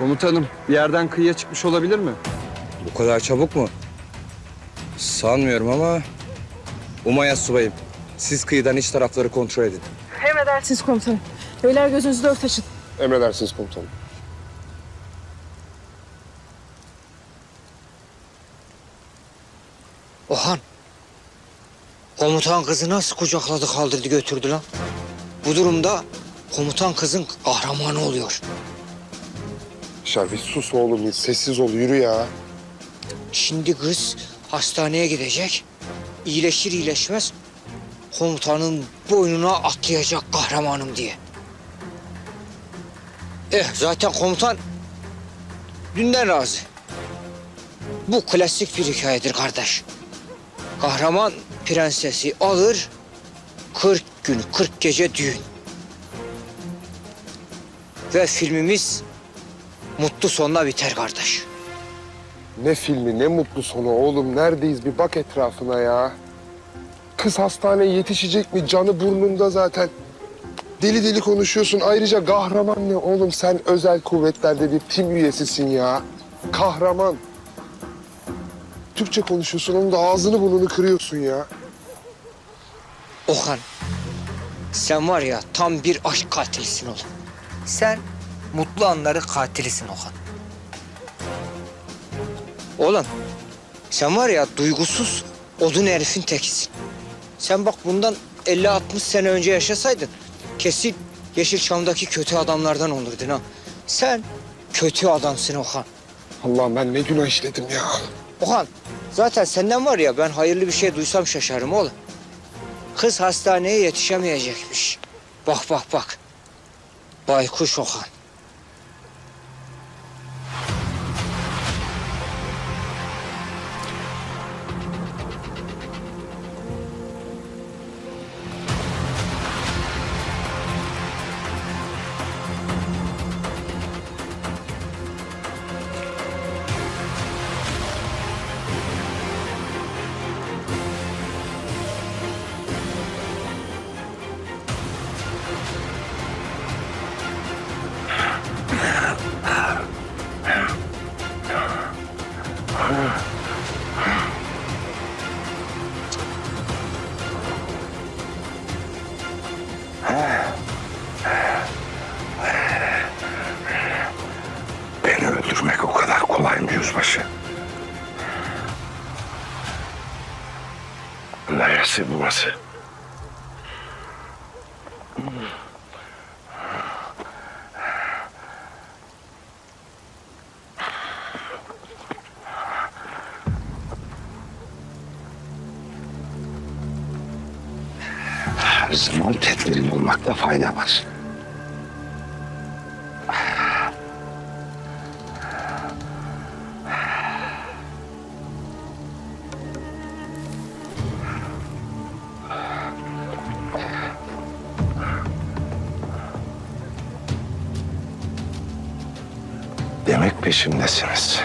Komutanım bir yerden kıyıya çıkmış olabilir mi? Bu kadar çabuk mu? Sanmıyorum ama... Umayas subayım. Siz kıyıdan iç tarafları kontrol edin. Emredersiniz komutanım. Beyler gözünüzü dört açın. Emredersiniz komutanım. Ohan. Komutan kızı nasıl kucakladı kaldırdı götürdü lan? Bu durumda komutan kızın kahramanı oluyor. Şerif sus oğlum sessiz ol yürü ya. Şimdi kız hastaneye gidecek. İyileşir iyileşmez komutanın boynuna atlayacak kahramanım diye. Eh zaten komutan dünden razı. Bu klasik bir hikayedir kardeş. Kahraman prensesi alır, 40 gün, 40 gece düğün. Ve filmimiz mutlu sonla biter kardeş. Ne filmi ne mutlu sonu oğlum neredeyiz bir bak etrafına ya. Kız hastaneye yetişecek mi canı burnunda zaten. Deli deli konuşuyorsun ayrıca kahraman ne oğlum sen özel kuvvetlerde bir tim üyesisin ya. Kahraman. Türkçe konuşuyorsun onun da ağzını burnunu kırıyorsun ya. Okan, sen var ya tam bir aşk katilisin oğlum. Sen mutlu anları katilisin Okan. Oğlum, sen var ya duygusuz odun herifin tekisin. Sen bak bundan 50-60 sene önce yaşasaydın kesin Yeşilçam'daki kötü adamlardan olurdun ha. Sen kötü adamsın Okan. Allah'ım ben ne günah işledim ya. Okan, zaten senden var ya ben hayırlı bir şey duysam şaşarım oğlum. Kız hastaneye yetişemeyecekmiş. Bak bak bak. Baykuş Okan. Yüzbaşı? Neresi burası? Her zaman tedbirin olmakta fayda var. Peşimdesiniz.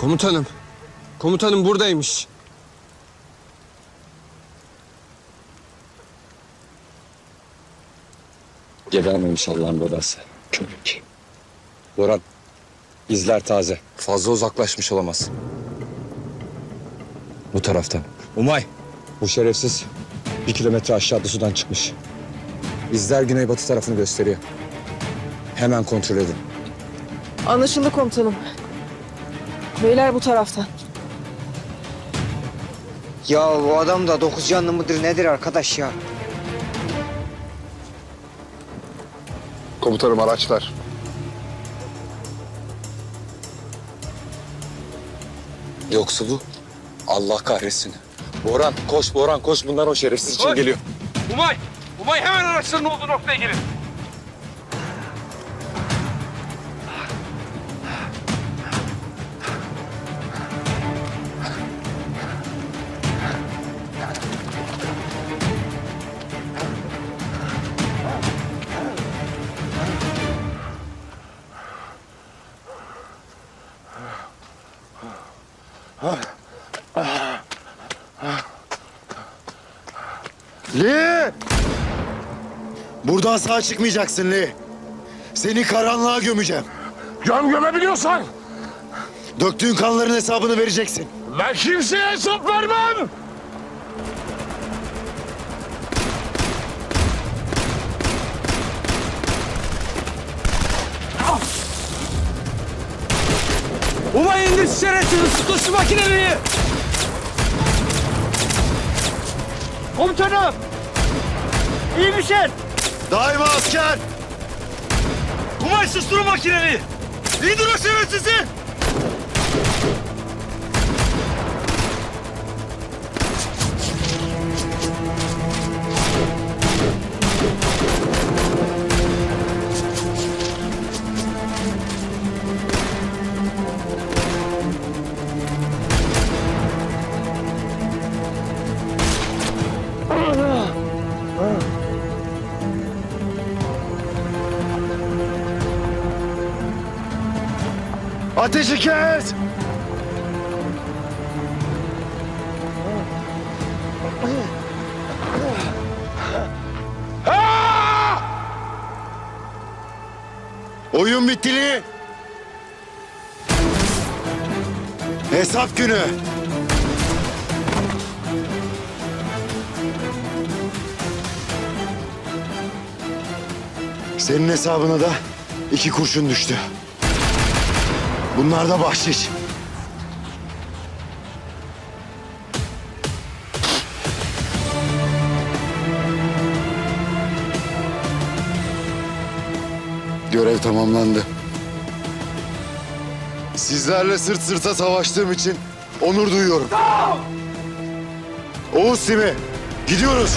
Komutanım. Komutanım buradaymış. Gebermemiş Allah'ın belası. Köpek. Boran, izler taze. Fazla uzaklaşmış olamaz. Bu taraftan. Umay, bu şerefsiz bir kilometre aşağıda sudan çıkmış. İzler güneybatı tarafını gösteriyor. Hemen kontrol edin. Anlaşıldı komutanım. Beyler bu taraftan. Ya bu adam da dokuz canlı mıdır nedir arkadaş ya? Komutanım araçlar. Yoksa bu Allah kahretsin. Boran koş Boran koş bunlar o şerefsiz için geliyor. Umay! Umay hemen araçların olduğu noktaya gelin. Lee! Buradan sağ çıkmayacaksın Lee. Seni karanlığa gömeceğim. Can gömebiliyorsan Döktüğün kanların hesabını vereceksin. ben kimseye hesap vermem. Umay indir şerefsiz tut şu makineyi. Komutanım. İyi misin? Daima asker! Umay susturun makineyi. İndir o şerefsizi. Ateşi kes! Oyun bitti Lee. Hesap günü. Senin hesabına da iki kurşun düştü. Bunlar da bahşiş. Görev tamamlandı. Sizlerle sırt sırta savaştığım için onur duyuyorum. Oğuz Simi, gidiyoruz.